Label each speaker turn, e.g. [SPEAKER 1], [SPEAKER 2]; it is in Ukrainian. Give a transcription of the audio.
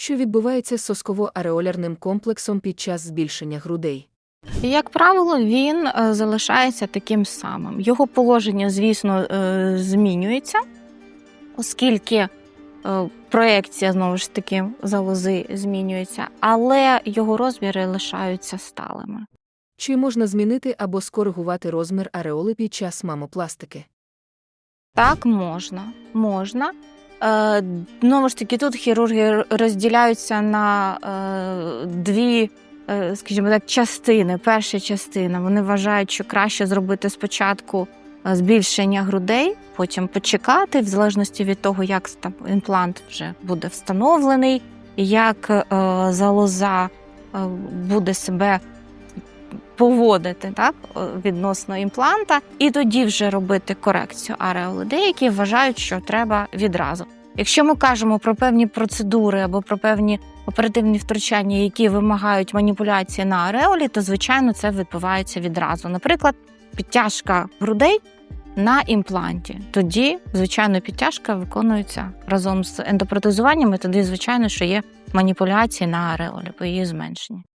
[SPEAKER 1] Що відбувається з сосково-ареолярним комплексом під час збільшення грудей?
[SPEAKER 2] Як правило, він е, залишається таким самим. Його положення, звісно, е, змінюється, оскільки е, проекція знову ж таки залози змінюється, але його розміри лишаються сталими.
[SPEAKER 1] Чи можна змінити або скоригувати розмір ареоли під час мамопластики?
[SPEAKER 2] Так, можна. Можна. Е, знову ж таки, тут хірурги розділяються на е, дві, е, скажімо так, частини. Перша частина вони вважають, що краще зробити спочатку збільшення грудей, потім почекати, в залежності від того, як там імплант вже буде встановлений, як залоза буде себе поводити так, відносно імпланта, і тоді вже робити корекцію ареоли. Деякі вважають, що треба відразу. Якщо ми кажемо про певні процедури або про певні оперативні втручання, які вимагають маніпуляції на ареолі, то звичайно це відбувається відразу. Наприклад, підтяжка грудей на імпланті. Тоді, звичайно, підтяжка виконується разом з ендопротезуванням, і тоді, звичайно, що є маніпуляції на ареолі по її зменшенні.